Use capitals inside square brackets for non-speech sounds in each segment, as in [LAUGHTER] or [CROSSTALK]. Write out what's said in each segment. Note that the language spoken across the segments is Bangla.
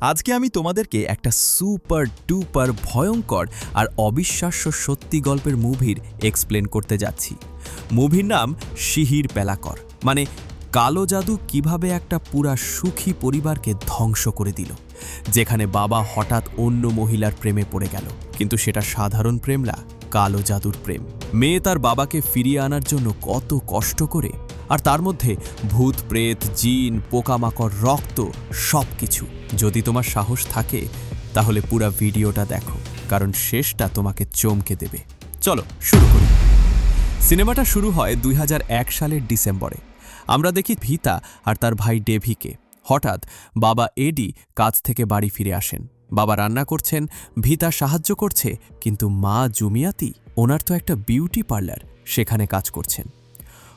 আজকে আমি তোমাদেরকে একটা সুপার ডুপার ভয়ঙ্কর আর অবিশ্বাস্য সত্যি গল্পের মুভির এক্সপ্লেন করতে যাচ্ছি। মুভির নাম শিহির পেলাকর। মানে কালো জাদু কীভাবে একটা পুরা সুখী পরিবারকে ধ্বংস করে দিল, যেখানে বাবা হঠাৎ অন্য মহিলার প্রেমে পড়ে গেল। কিন্তু সেটা সাধারণ প্রেম না, কালো জাদুর প্রেম। মেয়ে তার বাবাকে ফিরিয়ে আনার জন্য কত কষ্ট করে আর তার মধ্যে ভূত, প্রেত, জিন, পোকামাকড়, রক্ত সব কিছু যদি তোমার সাহস থাকে, তাহলে পুরা ভিডিওটা দেখো, কারণ শেষটা তোমাকে চমকে দেবে। চলো, শুরু করি। সিনেমাটা শুরু হয় দুই হাজার এক সালের ডিসেম্বরে। আমরা দেখি ভিতা আর তার ভাই ডেভিকে। হঠাৎ বাবা এডি কাজ থেকে বাড়ি ফিরে আসেন। বাবা রান্না করছেন, ভিতা সাহায্য করছে, কিন্তু মা জুমিয়াতি, ওনার তো একটা বিউটি পার্লার, সেখানে কাজ করছেন।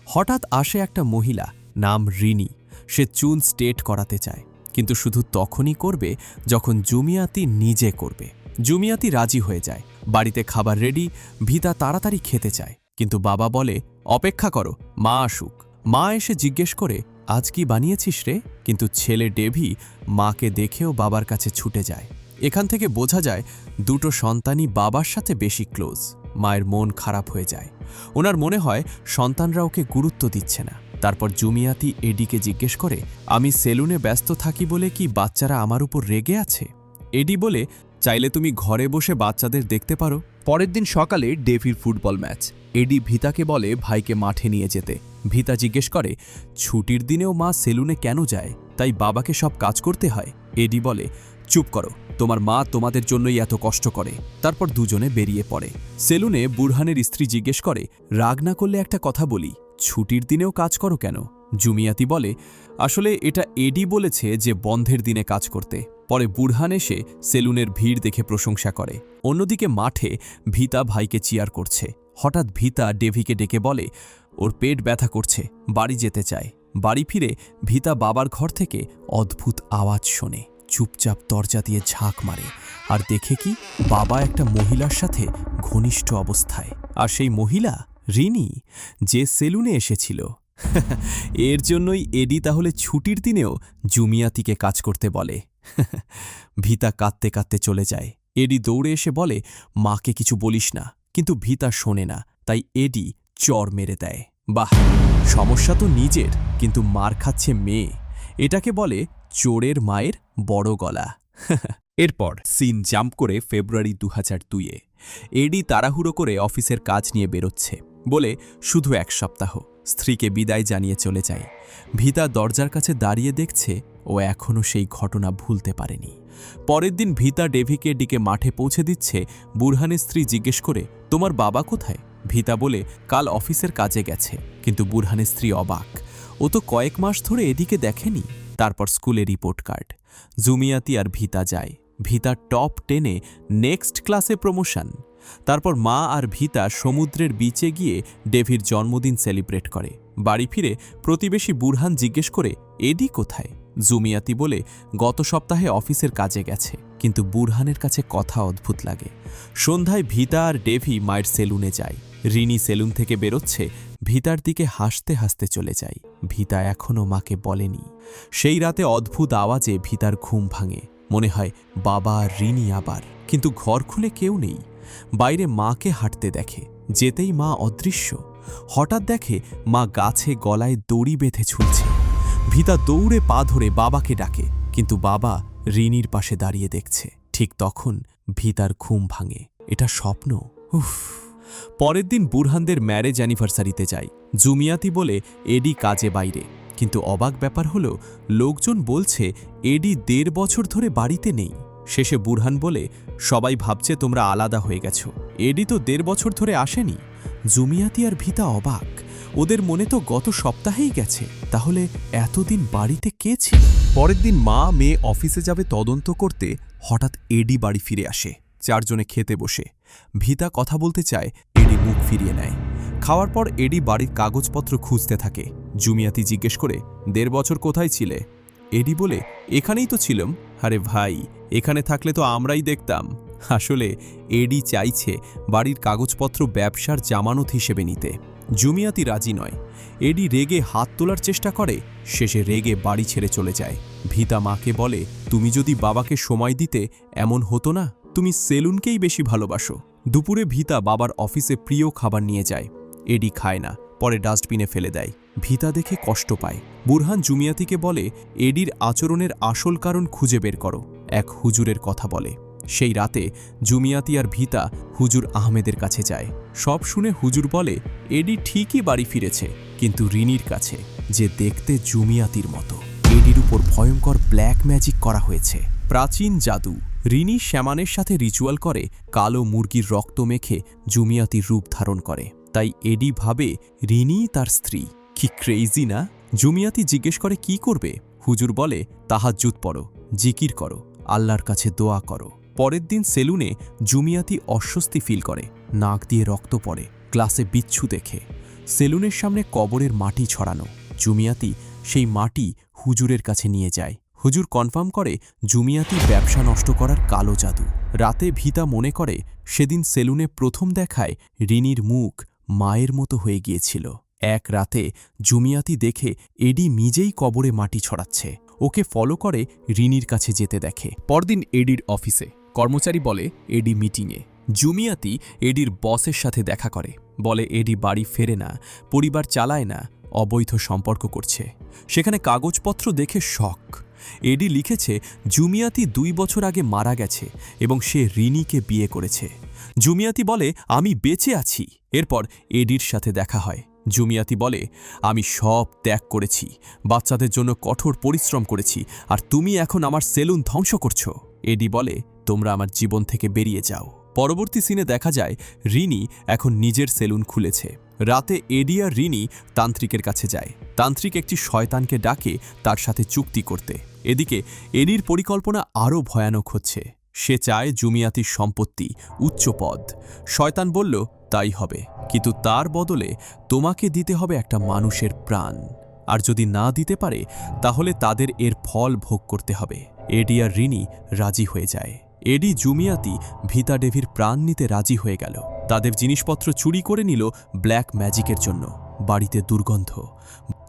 হঠাৎ আসে একটা মহিলা, নাম রিনি। সে চুন স্টেট করাতে চায়, কিন্তু শুধু তখনই করবে যখন জুমিয়াতি নিজে করবে। জুমিয়াতি রাজি হয়ে যায়, বাড়িতে খাবার রেডি ভিতা তাড়াতাড়ি খেতে চায়। কিন্তু বাবা বলে, অপেক্ষা করো, মা আসুক। মা এসে জিজ্ঞেস করে, আজ কি বানিয়েছিস রে? কিন্তু ছেলে ডেভি মাকে দেখেও বাবার কাছে ছুটে যায়। এখান থেকে বোঝা যায়, দুটো সন্তানই বাবার সাথে বেশি ক্লোজ মায়ের মন খারাপ হয়ে যায়। ওনার মনে হয় সন্তানরা ওকে গুরুত্ব দিচ্ছে না। তারপর জুমিয়াতি এডিকে জিজ্ঞেস করে, আমি সেলুনে ব্যস্ত থাকি বলে কি বাচ্চারা আমার উপর রেগে আছে? এডি বলে, চাইলে তুমি ঘরে বসে বাচ্চাদের দেখতে পারো। পরের দিন সকালে ডেভির ফুটবল ম্যাচ। এডি ভিতাকে বলে ভাইকে মাঠে নিয়ে যেতে। ভিতা জিজ্ঞেস করে, ছুটির দিনেও মা সেলুনে কেন যায়? তাই বাবাকে সব কাজ করতে হয়? এডি বলে, চুপ করো। তোমার মা তোমাদের জন্যই এত কষ্ট করে। তারপর দুজনে বেরিয়ে পড়ে। সেলুনে বুরহানের স্ত্রী জিজ্ঞেস করে, রাগ না করলে একটা কথা বলি, ছুটির দিনেও কাজ করো কেন? জুমিয়াতি বলে, আসলে এটা এডি বলেছে যে বন্ধের দিনে কাজ করতে। পরে বুরহান এসে সেলুনের ভিড় দেখে প্রশংসা করে। অন্যদিকে মাঠে ভিতা ভাইকে চিয়ার করছে। হঠাৎ ভিতা ডেভিকে ডেকে বলে, ওর পেট ব্যথা করছে, বাড়ি যেতে চায়। বাড়ি ফিরে ভিতা বাবার ঘর থেকে অদ্ভুত আওয়াজ শোনে। চুপচাপ দরজা দিয়ে ঝাঁক মারে আর দেখে কি বাবা একটা মহিলার সাথে ঘনিষ্ঠ অবস্থায়। আর সেই মহিলা, রিনি, যে সেলুনে এসেছিল। [LAUGHS] এর জন্যই এডি তাহলে ছুটির দিনেও জুমিয়াতিকে কাজ করতে বলে। [LAUGHS] ভিতা কাঁদতে কাঁদতে চলে যায়। এডি দৌড়ে এসে বলে, মাকে কিছু বলিস না। কিন্তু ভিতা শোনে না, তাই এডি চর মেরে দেয়। বাহ! সমস্যা তো নিজের, কিন্তু মার খাচ্ছে মেয়ে। এটাকে বলে চোরের মায়ের বড় গলা। এরপর সিন জাম্প করে ফেব্রুয়ারি দু হাজার দুইয়ে এডি তাড়াহুড়ো করে অফিসের কাজ নিয়ে বেরোচ্ছে বলে শুধু এক সপ্তাহ। স্ত্রীকে বিদায় জানিয়ে চলে যায়। ভিতা দরজার কাছে দাঁড়িয়ে দেখছে ও এখনও সেই ঘটনা ভুলতে পারেনি। পরের দিন ভিতা ডেভিকে ডিকে মাঠে পৌঁছে দিচ্ছে। বুরহানের স্ত্রী জিজ্ঞেস করে, তোমার বাবা কোথায়? ভিতা বলে, কাল অফিসের কাজে গেছে। কিন্তু বুরহানের স্ত্রী অবাক। ও তো কয়েক মাস ধরে এদিকে দেখেনি। তারপর স্কুলে রিপোর্ট কার্ড। জুমিয়াতি আর ভিতা যায়। ভিতা টপ টেনে নেক্সট ক্লাসে প্রমোশন। তারপর মা আর ভিতা সমুদ্রের বিচে গিয়ে ডেভির জন্মদিন সেলিব্রেট করে। বাড়ি ফিরে প্রতিবেশী বুরহান জিজ্ঞেস করে এডি কোথায়? জুমিয়াতি বলে, গত সপ্তাহে অফিসের কাজে গেছে। কিন্তু বুরহানের কাছে কথা অদ্ভুত লাগে। সন্ধ্যায় ভিতা আর ডেভি মায়ের সেলুনে যায়। রিনি সেলুন থেকে বেরোচ্ছে, ভিতার দিকে হাসতে হাসতে চলে যায়। ভিতা এখনও মাকে বলেনি। সেই রাতে অদ্ভুত আওয়াজে ভিতার ঘুম ভাঙে। মনে হয় বাবা আর রিনি আবার। কিন্তু ঘর খুলে কেউ নেই। বাইরে মাকে হাঁটতে দেখে। যেতেই মা অদৃশ্য। হঠাৎ দেখে মা গাছে গলায় দড়ি বেঁধে ঝুলছে। ভিতা দৌড়ে পা ধরে বাবাকে ডাকে। কিন্তু বাবা রিনির পাশে দাঁড়িয়ে দেখছে। ঠিক তখন ভিতার ঘুম ভাঙে। এটা স্বপ্ন। উফ। পরের দিন বুরহানদের ম্যারেজ অ্যানিভার্সারিতে যাই। জুমিয়াতি বলে, এডি কাজে বাইরে। কিন্তু অবাক ব্যাপার হলো, লোকজন বলছে, এডি দেড় বছর ধরে বাড়িতে নেই। শেষে বুরহান বলে, সবাই ভাবছে তোমরা আলাদা হয়ে গেছো। এডি তো দেড় বছর ধরে আসেনি। জুমিয়াতি আর ভিতা অবাক। ওদের মনে তো গত সপ্তাহেই গেছে। তাহলে এতদিন বাড়িতে কে ছিল? পরের দিন মা মেয়ে অফিসে যাবে তদন্ত করতে হঠাৎ এডি বাড়ি ফিরে আসে। চারজনে খেতে বসে। ভিতা কথা বলতে চায়, এডি মুখ ফিরিয়ে নেয়। খাওয়ার পর এডি বাড়ির কাগজপত্র খুঁজতে থাকে। জুমিয়াতি জিজ্ঞেস করে, দেড় বছর কোথায় ছিলে? এডি বলে, এখানেই তো ছিলাম। আরে ভাই, এখানে থাকলে তো আমরাই দেখতাম। আসলে, এডি চাইছে বাড়ির কাগজপত্র ব্যবসার জামানত হিসেবে নিতে। জুমিয়াতি রাজি নয়। এডি রেগে হাত তোলার চেষ্টা করে, শেষে রেগে বাড়ি ছেড়ে চলে যায়। ভিতা মাকে বলে, তুমি যদি বাবাকে সময় দিতে, এমন হতো না? তুমি সেলুনকেই বেশি ভালোবাসো। দুপুরে ভিতা বাবার অফিসে প্রিয় খাবার নিয়ে যায়। এডি খায় না, পরে ডাস্টবিনে ফেলে দেয়। ভিতা দেখে কষ্ট পায়। বুরহান জুমিয়াতিকে বলে, এডির আচরণের আসল কারণ খুঁজে বের করো। এক হুজুরের কথা বলে। সেই রাতে জুমিয়াতি আর ভিতা হুজুর আহমেদের কাছে যায়। সব শুনে হুজুর বলে, এডি ঠিকই বাড়ি ফিরেছে, কিন্তু রিনির কাছে, যে দেখতে জুমিয়াতির মতো। এডির উপর ভয়ঙ্কর ব্ল্যাক ম্যাজিক করা হয়েছে। প্রাচীন জাদু। রিনি শ্যামানের সাথে রিচুয়াল করে কালো মুরগির রক্ত মেখে জুমিয়াতির রূপ ধারণ করে। তাই এডি ভাবে রিনি তার স্ত্রী। কি ক্রেইজি না? জুমিয়াতি জিজ্ঞেস করে, কি করবে? হুজুর বলে, তাহাজ্জুদ পড়ো, জিকির করো, আল্লাহর কাছে দোয়া করো। পরের দিন সেলুনে জুমিয়াতি অস্বস্তি ফিল করে, নাক দিয়ে রক্ত পড়ে, ক্লাসে বিচ্ছু দেখে। সেলুনের সামনে কবরের মাটি ছড়ানো, জুমিয়াতি সেই মাটি হুজুরের কাছে নিয়ে যায়। হুজুর কনফার্ম করে, জুমিয়াতি ব্যবসা নষ্ট করার কালো জাদু। রাতে ভিতা মনে করে, সেদিন সেলুনে প্রথম দেখায় রিনির মুখ মায়ের মতো হয়ে গিয়েছিল। এক রাতে জুমিয়াতি দেখে এডি নিজেই কবরে মাটি ছড়াচ্ছে। ওকে ফলো করে রিনির কাছে যেতে দেখে। পরদিন এডির অফিসে। কর্মচারী বলে, এডি মিটিংয়ে জুমিয়াতি এডির বসের সাথে দেখা করে। বলে, এডি বাড়ি ফেরে না, পরিবার চালায় না, অবৈধ সম্পর্ক করছে। সেখানে কাগজপত্র দেখে শখ। এডি লিখেছে, জুমিয়াতি দুই বছর আগে মারা গেছে এবং সে রিনিকে বিয়ে করেছে। জুমিয়াতি বলে, আমি বেঁচে আছি। এরপর এডির সাথে দেখা হয়। জুমিয়াতি বলে, আমি সব ত্যাগ করেছি, বাচ্চাদের জন্য কঠোর পরিশ্রম করেছি, আর তুমি এখন আমার সেলুন ধ্বংস করছ। এডি বলে, তোমরা আমার জীবন থেকে বেরিয়ে যাও। পরবর্তী সিনে দেখা যায়, রিনি এখন নিজের সেলুন খুলেছে। রাতে এডি আর রিনি তান্ত্রিকের কাছে যায়। তান্ত্রিক একটি শয়তানকে ডাকে তার সাথে চুক্তি করতে। এদিকে এডির পরিকল্পনা আরও ভয়ানক হচ্ছে। সে চায় জুমিয়াতির সম্পত্তি উচ্চ পদ। শয়তান বলল, তাই হবে। কিন্তু তার বদলে তোমাকে দিতে হবে একটা মানুষের প্রাণ। আর যদি না দিতে পারে, তাহলে তাদের এর ফল ভোগ করতে হবে। এডি আর রিনি রাজি হয়ে যায়। এডি, জুমিয়াতি ভিতা ডেভির প্রাণ নিতে রাজি হয়ে গেল। তাদের জিনিসপত্র চুরি করে নিল ব্ল্যাক ম্যাজিকের জন্য। বাড়িতে দুর্গন্ধ।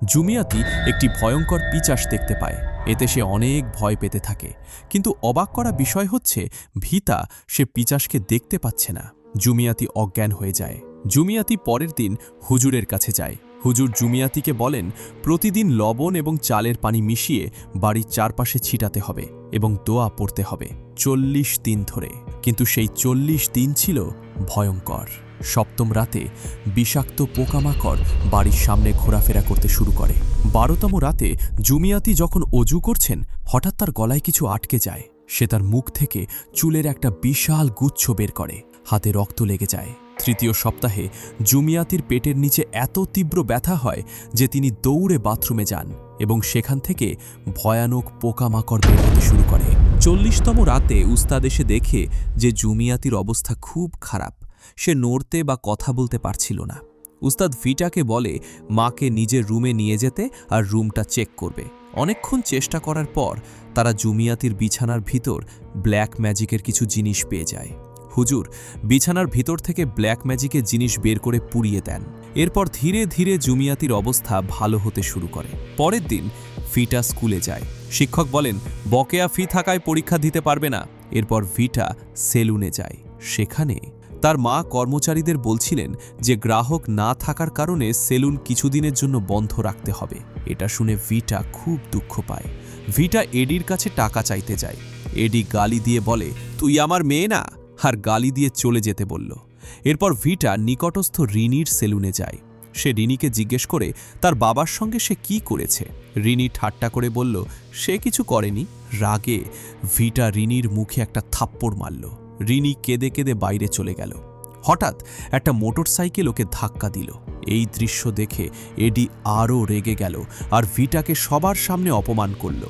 জুমিয়াতি একটি ভয়ঙ্কর পিচাস দেখতে পায়। এতে সে অনেক ভয় পেতে থাকে। কিন্তু অবাক করা বিষয় হচ্ছে, ভিতা সে পিচাসকে দেখতে পাচ্ছে না। জুমিয়াতি অজ্ঞান হয়ে যায়। জুমিয়াতি পরের দিন হুজুরের কাছে যায়। হুজুর জুমিয়াতিকে বলেন, প্রতিদিন লবণ এবং চালের পানি মিশিয়ে বাড়ির চারপাশে ছিটাতে হবে এবং দোয়া পড়তে হবে। চল্লিশ দিন ধরে। কিন্তু সেই চল্লিশ দিন ছিল ভয়ঙ্কর। সপ্তম রাতে বিষাক্ত পোকামাকড় বাড়ির সামনে ঘোরাফেরা করতে শুরু করে। বারোতম রাতে জুমিয়াতি যখন অজু করছেন, হঠাৎ তার গলায় কিছু আটকে যায়। সে তার মুখ থেকে চুলের একটা বিশাল গুচ্ছ বের করে, হাতে রক্ত লেগে যায়। তৃতীয় সপ্তাহে জুমিয়াতির পেটের নিচে এত তীব্র ব্যথা হয় যে তিনি দৌড়ে বাথরুমে যান এবং সেখান থেকে ভয়ানক পোকামাকড় বের হতে শুরু করে। চল্লিশতম রাতে উস্তাদ এসে দেখে যে জুমিয়াতির অবস্থা খুব খারাপ। সে নড়তে বা কথা বলতে পারছিল না। উস্তাদ ভিটাকে বলে, মাকে নিজের রুমে নিয়ে যেতে আর রুমটা চেক করবে। অনেকক্ষণ চেষ্টা করার পর তারা জুমিয়াতির বিছানার ভিতর ব্ল্যাক ম্যাজিকের কিছু জিনিস পেয়ে যায়। হুজুর, বিছানার ভিতর থেকে ব্ল্যাক ম্যাজিকের জিনিস বের করে পুড়িয়ে দেন। এরপর ধীরে ধীরে জুমিয়াতির অবস্থা ভালো হতে শুরু করে। পরের দিন ফিটা স্কুলে যায়। শিক্ষক বলেন, বকেয়া ফি থাকায় পরীক্ষা দিতে পারবে না। এরপর ভিটা সেলুনে যায়। সেখানে তার মা কর্মচারীদের বলছিলেন যে গ্রাহক না থাকার কারণে সেলুন কিছুদিনের জন্য বন্ধ রাখতে হবে। এটা শুনে ভিটা খুব দুঃখ পায়। ভিটা এডির কাছে টাকা চাইতে যায়। এডি গালি দিয়ে বলে, তুই আমার মেয়ে না? আর গালি দিয়ে চলে যেতে বলল। এরপর ভিটা নিকটস্থ রিনির সেলুনে যায়। সে রিনিকে জিজ্ঞেস করে, তার বাবার সঙ্গে সে কি করেছে? রিনি ঠাট্টা করে বলল, সে কিছু করেনি। রাগে ভিটা রিনির মুখে একটা থাপ্পড় মারল। রিনি কেঁদে কেঁদে বাইরে চলে গেল। হঠাৎ একটা মোটর সাইকেল ওকে ধাক্কা দিল। এই দৃশ্য দেখে এডি আরও রেগে গেল আর ভিটাকে সবার সামনে অপমান করল।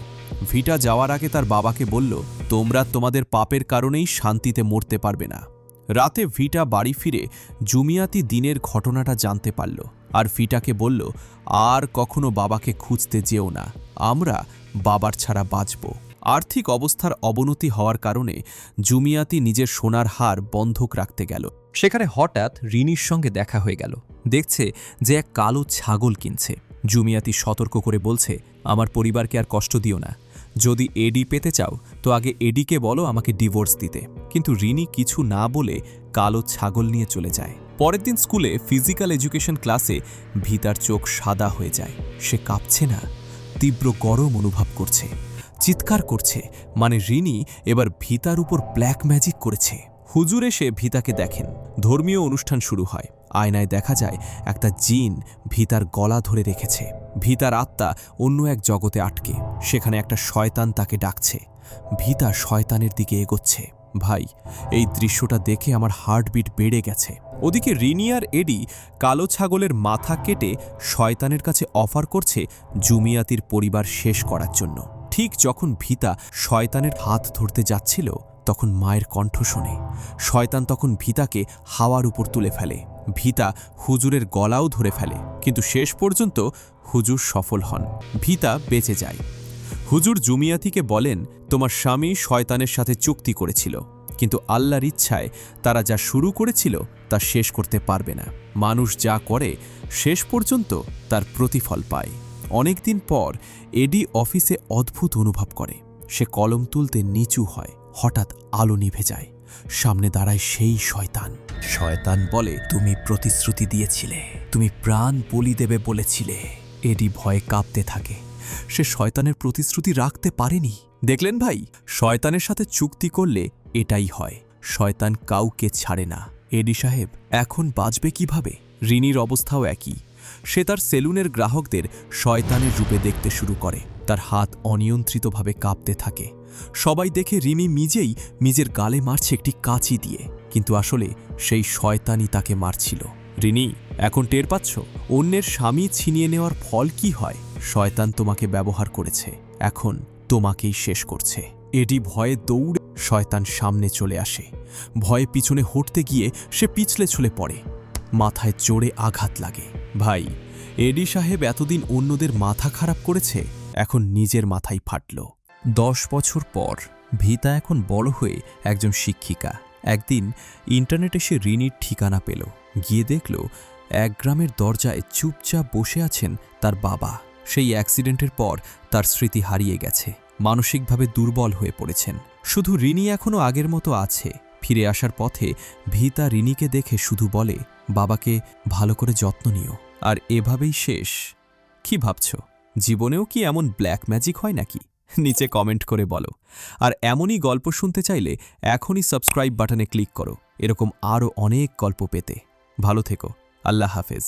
ভিটা যাওয়ার আগে তার বাবাকে বলল, তোমরা তোমাদের পাপের কারণেই শান্তিতে মরতে পারবে না। রাতে ভিটা বাড়ি ফিরে জুমিয়াতি দিনের ঘটনাটা জানতে পারল আর ভিটাকে বলল, আর কখনো বাবাকে খুঁজতে যেও না। আমরা বাবার ছাড়া বাঁচব। আর্থিক অবস্থার অবনতি হওয়ার কারণে জুমিয়াতি নিজের সোনার হার বন্ধক রাখতে গেল। সেখানে হঠাৎ রিনির সঙ্গে দেখা হয়ে গেল। দেখছে যে এক কালো ছাগল কিনছে। জুমিয়াতি সতর্ক করে বলছে, আমার পরিবারকে আর কষ্ট দিও না। যদি এডি পেতে চাও, তো আগে এডিকে বলো আমাকে ডিভোর্স দিতে। কিন্তু রিনি কিছু না বলে কালো ছাগল নিয়ে চলে যায়। পরের দিন স্কুলে ফিজিক্যাল এডুকেশন ক্লাসে ভিতার চোখ সাদা হয়ে যায়। সে কাঁপছে না, তীব্র গরম অনুভব করছে। চিৎকার করছে। মানে রিনি এবার ভিতার উপর ব্ল্যাক ম্যাজিক করেছে। হুজুর এসে ভিতাকে দেখেন। ধর্মীয় অনুষ্ঠান শুরু হয়। আয়নায় দেখা যায় একটা জিন ভিতার গলা ধরে রেখেছে। ভিতার আত্মা অন্য এক জগতে আটকে। সেখানে একটা শয়তান তাকে ডাকছে। ভিতা শয়তানের দিকে এগোচ্ছে। ভাই, এই দৃশ্যটা দেখে আমার হার্টবিট বেড়ে গেছে। ওদিকে রিনিয়ার এডি কালো ছাগলের মাথা কেটে শয়তানের কাছে অফার করছে জুমিয়াতির পরিবার শেষ করার জন্য। ঠিক যখন ভিতা শয়তানের হাত ধরতে যাচ্ছিল, তখন মায়ের কণ্ঠ শোনে। শয়তান তখন ভিতাকে হাওয়ার উপর তুলে ফেলে। ভিতা হুজুরের গলাও ধরে ফেলে। কিন্তু শেষ পর্যন্ত হুজুর সফল হন। ভিতা বেঁচে যায়। হুজুর জুমিয়াতিকে বলেন, তোমার স্বামী শয়তানের সাথে চুক্তি করেছিল। কিন্তু আল্লাহর ইচ্ছায় তারা যা শুরু করেছিল, তা শেষ করতে পারবে না। মানুষ যা করে, শেষ পর্যন্ত তার প্রতিফল পায়। অনেকদিন পর এডি অফিসে অদ্ভুত অনুভব করে। সে কলম তুলতে নিচু হয়, হঠাৎ আলো নিভে যায়। সামনে দাঁড়ায় সেই শয়তান। শয়তান বলে, তুমি প্রতিশ্রুতি দিয়েছিলে। তুমি প্রাণ বলি দেবে বলেছিলে। এডি ভয়ে কাঁপতে থাকে। সে শয়তানের প্রতিশ্রুতি রাখতে পারেনি। দেখলেন ভাই, শয়তানের সাথে চুক্তি করলে এটাই হয়। শয়তান কাউকে ছাড়ে না। এডি সাহেব, এখন বাঁচবে কীভাবে? ঋণীর অবস্থাও একই। সে তার সেলুনের গ্রাহকদের শয়তানের রূপে দেখতে শুরু করে। তার হাত অনিয়ন্ত্রিতভাবে কাঁপতে থাকে। সবাই দেখে রিমি নিজেই নিজের গালে মারছে একটি কাঁচি দিয়ে। কিন্তু আসলে সেই শয়তানই তাকে মারছিল। রিনি এখন টের পাচ্ছ? অন্যের স্বামী ছিনিয়ে নেওয়ার ফল কি হয়? শয়তান তোমাকে ব্যবহার করেছে। এখন তোমাকেই শেষ করছে। এডি ভয়ে দৌড়ে শয়তান সামনে চলে আসে। ভয়ে পিছনে হটতে গিয়ে সে পিছলে ছুলে পড়ে। মাথায় জোরে আঘাত লাগে। ভাই, এডি সাহেব এতদিন অন্যদের মাথা খারাপ করেছে, এখন নিজের মাথায় ফাটল। দশ বছর পর ভিতা এখন বড় হয়ে একজন শিক্ষিকা। একদিন ইন্টারনেটে সে ঋণীর ঠিকানা পেল। গিয়ে দেখল, এক গ্রামের দরজায় চুপচাপ বসে আছেন তার বাবা। সেই অ্যাক্সিডেন্টের পর তার স্মৃতি হারিয়ে গেছে। মানসিকভাবে দুর্বল হয়ে পড়েছেন। শুধু রিনি এখনও আগের মতো আছে। ফিরে আসার পথে ভিতা ঋণীকে দেখে শুধু বলে, বাবাকে ভালো করে যত্ন নিও। আর এভাবেই শেষ। কি ভাবছ? জীবনেও কি এমন ব্ল্যাক ম্যাজিক হয় নাকি? নিচে কমেন্ট করে বলো। আর এমনই গল্প শুনতে চাইলে এখনই সাবস্ক্রাইব বাটনে ক্লিক করো। এরকম আরও অনেক গল্প পেতে। ভালো থেকো। আল্লাহ হাফেজ।